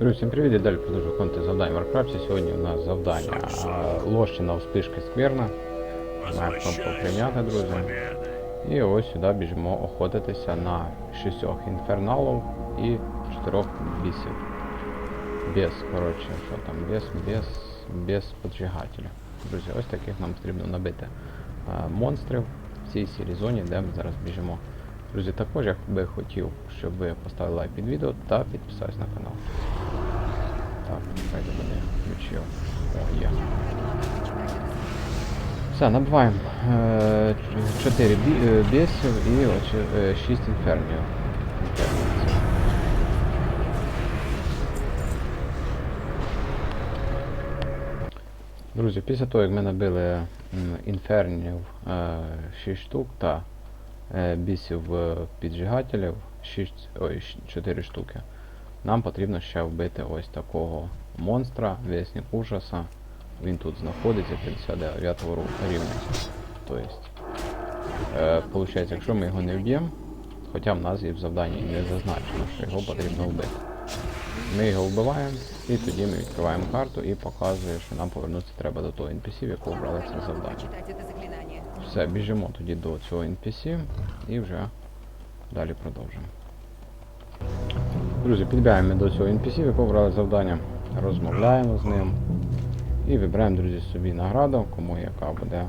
Друзі, всім привіт, і далі продовжую виконувати завдання в Варкрафті. Сьогодні у нас завдання лощина вспишки скверна. Маємо прийняти, друзі. І ось сюди біжимо охотитися на шістьох інферналів і чотирьох бісів. Без, коротше, що там, без, без, без поджигателя. Друзі, ось таких нам потрібно набити монстрів в цій сірій зоні, де ми зараз біжимо. Друзі, також я би хотів, щоб ви поставили лайк під відео та підписались на канал. Так, хай до мене включив. О, є. Все, набиваємо 4 бісів і 6 інфернів. Друзі, після того, як ми набили інфернів 6 штук та е, бісів е, піджигателів 6, ой, 4 штуки, нам потрібно ще вбити ось такого монстра, вісник ужаса. Він тут знаходиться 59 рівня. Тобто, е, получається, якщо ми його не вб'ємо, хоча в нас і в завданні не зазначено, що його потрібно вбити. Ми його вбиваємо, і тоді ми відкриваємо карту і показує, що нам повернутися треба до того NPC, в якого брали це завдання. Все, біжимо тоді до цього NPC і вже далі продовжимо. Друзі, підбігаємо до цього NPC, в якого завдання, розмовляємо з ним і вибираємо, друзі, собі награду, кому яка буде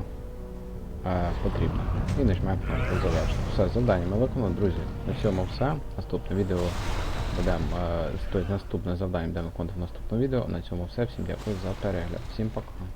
е, потрібна. І нажмемо кнопку завершити. Все, завдання ми виконали, друзі. На цьому все. Наступне відео будемо, е, тобто наступне завдання будемо виконувати в наступному відео. На цьому все. Всім дякую за перегляд. Всім пока.